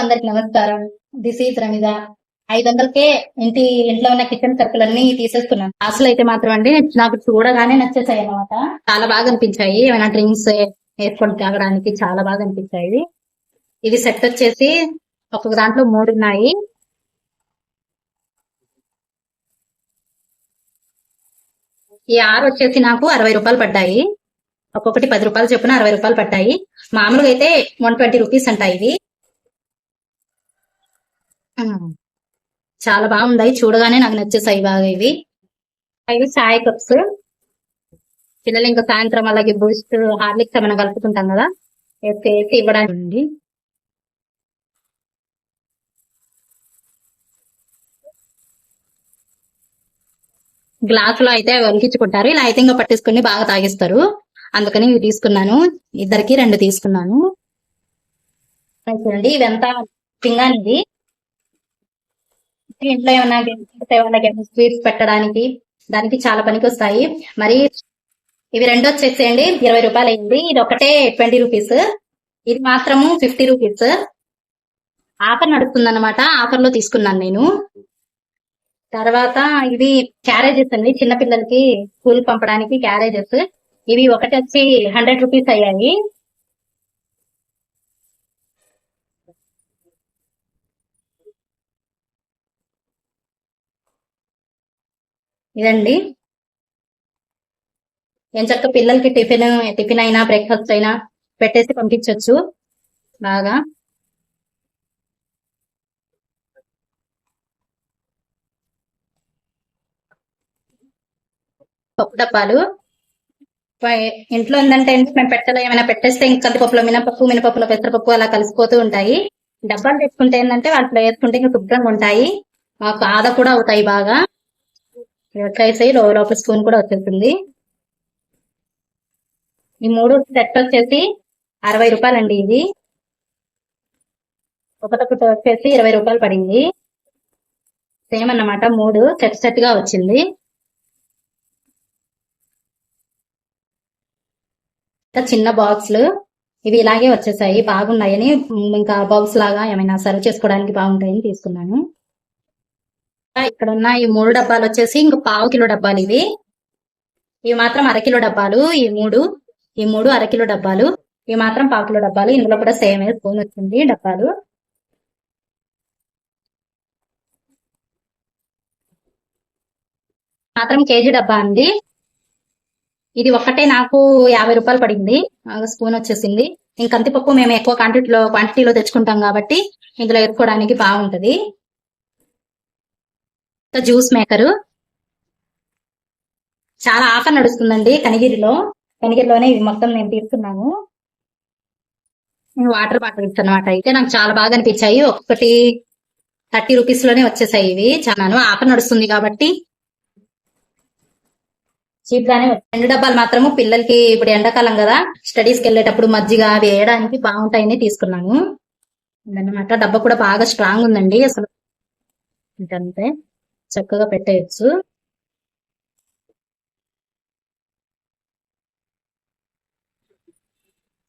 అందరికి నమస్కారం. This is రమిద ఐదు వందలకే ఇంటి ఇంట్లో ఉన్న కిచెన్ సరుకులు అన్ని తీసేస్తున్నాను అసలు అయితే మాత్రం అండి నాకు చూడగానే నచ్చేసాయి అన్నమాట. చాలా బాగా అనిపించాయి. ఏమైనా డ్రింక్స్ వేసుకొని తాగడానికి చాలా బాగా అనిపించాయి ఇది సెట్ వచ్చేసి ఒక్కొక్క దాంట్లో మూడు ఉన్నాయి. ఈ ఆరు వచ్చేసి నాకు అరవై రూపాయలు పడ్డాయి. ఒక్కొక్కటి పది రూపాయలు చొప్పున అరవై రూపాయలు పడ్డాయి. మామూలుగా అయితే వన్ ట్వంటీ రూపీస్ అంట ఇది చాలా బాగుంది చూడగానే నాకు నచ్చేసాయి బాగా ఇవి. ఇవి చాయ్ కప్స్. పిల్లలు ఇంకా సాయంత్రం అలాగే బూస్ట్ హార్లిక్స్ ఏమైనా కలుపుకుంటాం కదా. వేసి ఇవ్వడానికి. గ్లాస్లో అయితే వలికించుకుంటారు ఇలా అయితే ఇంకా పట్టేసుకుని బాగా తాగిస్తారు. అందుకని ఇవి తీసుకున్నాను. ఇద్దరికి రెండు తీసుకున్నాను. చూడండి ఇవంతా పింగానిది ఇంట్లో ఏమైనా ఏమైనా స్వీట్స్ పెట్టడానికి? దానికి చాలా పనికి వస్తాయి. మరి ఇవి రెండు వచ్చేసేయండి ఇరవై రూపాయలు అయింది ఇది ఒకటే ట్వంటీ రూపీస్. ఇది మాత్రము ఫిఫ్టీ రూపీస్. ఆఫర్ నడుస్తుంది అనమాట ఆఫర్లో తీసుకున్నాను నేను. తర్వాత ఇవి క్యారేజెస్ అండి. చిన్న పిల్లలకి స్కూల్ పంపడానికి క్యారేజెస్. ఇవి ఒకటి వచ్చి హండ్రెడ్ రూపీస్ అయ్యాయి. ఇదండి. ఏం చక్క పిల్లలకి టిఫిన్ టిఫిన్ అయినా బ్రేక్ఫాస్ట్ అయినా పెట్టేసి పంపించవచ్చు బాగా. పప్పు డబ్బాలు. ఇంట్లో ఉందంటే ఏంటి, మేము పెట్టలో ఏమైనా పెట్టేస్తే ఇంకా కందిపప్పులో మినపప్పు మినపప్పులో పెసరపప్పు అలా కలిసిపోతూ ఉంటాయి. డబ్బాలు తెచ్చుకుంటే ఏంటంటే వాటిలో వేసుకుంటే ఇంకా శుభ్రంగా ఉంటాయి. మాకు ఆదా కూడా అవుతాయి బాగా. వచ్చేసి లో- లోపల స్పూన్ కూడా వచ్చేసింది. ఈ మూడు సెట్ వచ్చేసి అరవై రూపాయలండి ఇది ఒకటొకటి వచ్చేసి ఇరవై రూపాయలు పడింది. సేమ్ అన్నమాట మూడు సెట్ సెట్గా వచ్చింది. ఇంకా చిన్న బాక్స్లు ఇవి ఇలాగే వచ్చేసాయి బాగున్నాయని ఇంకా బాక్స్ లాగా ఏమైనా సర్వ్ చేసుకోవడానికి బాగుంటాయని తీసుకున్నాను. ఇక్కడ ఉన్న ఈ మూడు డబ్బాలు వచ్చేసి ఇంక పావు కిలో డబ్బాలు ఇవి. ఇవి మాత్రం అరకిలో డబ్బాలు. ఈ మూడు ఈ మూడు అరకిలో డబ్బాలు. ఇవి మాత్రం పావు కిలో డబ్బాలు. ఇందులో కూడా సేమ్ స్పూన్ వచ్చింది డబ్బాలు. మాత్రం కేజీ డబ్బా అండి. ఇది ఒక్కటే నాకు యాభై రూపాయలు పడింది. స్పూన్ వచ్చేసింది. ఇంకంతిపప్పు మేము ఎక్కువ క్వాంటిటీలో క్వాంటిటీలో తెచ్చుకుంటాం కాబట్టి ఇందులో వేసుకోవడానికి బాగుంటది. జ్యూస్ మేకరు చాలా ఆఫర్ నడుస్తుందండి కనిగిరిలో. కనిగిరిలోనే ఇది మొత్తం నేను తీసుకున్నాను. వాటర్ బాటిల్స్ అనమాట అయితే నాకు చాలా బాగా అనిపించాయి. ఒక్కొక్కటి థర్టీ రూపీస్లోనే వచ్చేసాయి ఇవి. చాలా ఆఫర్ నడుస్తుంది కాబట్టి. చీప్ గానే రెండు డబ్బాలు మాత్రము పిల్లలకి ఇప్పుడు ఎండాకాలం కదా. స్టడీస్కి వెళ్ళేటప్పుడు మజ్జిగ అవి వేయడానికి బాగుంటాయని తీసుకున్నాను. అన్నమాట డబ్బా కూడా బాగా స్ట్రాంగ్ ఉందండి. అసలు. ఇంకంతే చక్కగా పెట్టేయచ్చు.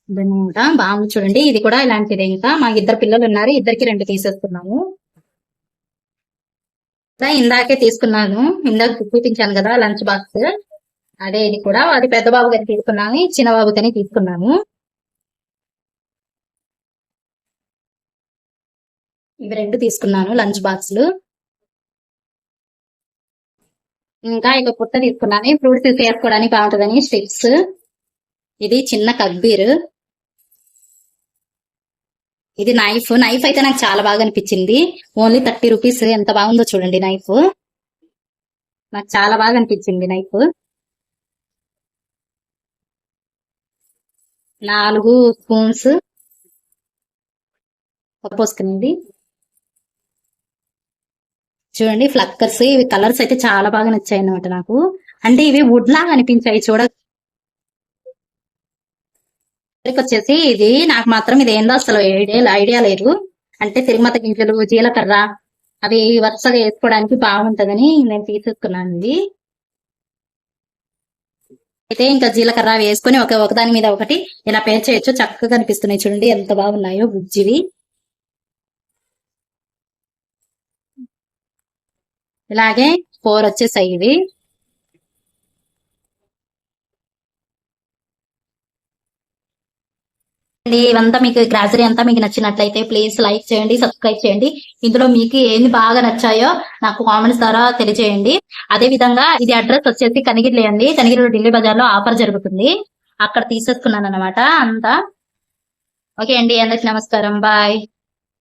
ఇదన్నమాట. బాగుంది చూడండి. ఇది కూడా ఇలాంటిదే ఇంకా మా ఇద్దరు పిల్లలు ఉన్నారు. ఇద్దరికి రెండు తీసేస్తున్నాము. ఇందాకే తీసుకున్నాను. ఇందాక చూపించాను కదా లంచ్ బాక్స్. అదే ఇది కూడా. అది పెద్ద బాబు గారికి తీసుకున్నాను చిన్న బాబు గారికి తీసుకున్నాను ఇవి రెండు తీసుకున్నాను లంచ్ బాక్స్లు. ఇంకా ఇక పుట్ట తీసుకున్నాను. ఫ్రూట్స్ వేసుకోవడానికి బాగుంటుందని స్టిక్స్. ఇది చిన్న కబ్బీర్. ఇది నైఫ్. నైఫ్ అయితే నాకు చాలా బాగా అనిపించింది. Only thirty rupees. ఎంత బాగుందో చూడండి నైఫ్. నాకు చాలా బాగా అనిపించింది నైఫ్. నాలుగు స్పూన్స్. పోసుకునేది. చూడండి ఫ్లక్కర్స్ ఇవి కలర్స్ అయితే చాలా బాగా నచ్చాయి అన్నమాట నాకు. అంటే ఇవి వుడ్ లాగా అనిపించాయి చూడ వచ్చేసి ఇది నాకు మాత్రం ఇది ఏందో అసలు ఐడియా ఐడియా లేదు. అంటే తిరుమత గింజలు జీలకర్ర అవి వరుసగా వేసుకోవడానికి బాగుంటదని నేను తీసుకున్నాను ఇది అయితే ఇంకా జీలకర్ర వేసుకొని ఒక ఒకదాని మీద ఒకటి ఇలా పేర్చేయచ్చు. చక్కగా కనిపిస్తున్నాయి చూడండి ఎంత బాగున్నాయో బుజ్జివి ఇలాగే ఫోర్ వచ్చేసాయి ఇవి. ఇవంతా మీకు గ్రాసరీ అంతా మీకు నచ్చినట్లయితే ప్లీజ్ లైక్ చేయండి సబ్స్క్రైబ్ చేయండి. ఇందులో మీకు ఏంది బాగా నచ్చాయో నాకు కామెంట్స్ ద్వారా తెలియజేయండి. అదే విధంగా ఇది అడ్రస్ వచ్చేసి కనిగిరిలే అండి. కనిగిరి ఢిల్లీ బజార్లో ఆఫర్ జరుగుతుంది. అక్కడ తీసేసుకున్నాను అనమాట అంతా. ఓకే అండి అందరికి నమస్కారం. బాయ్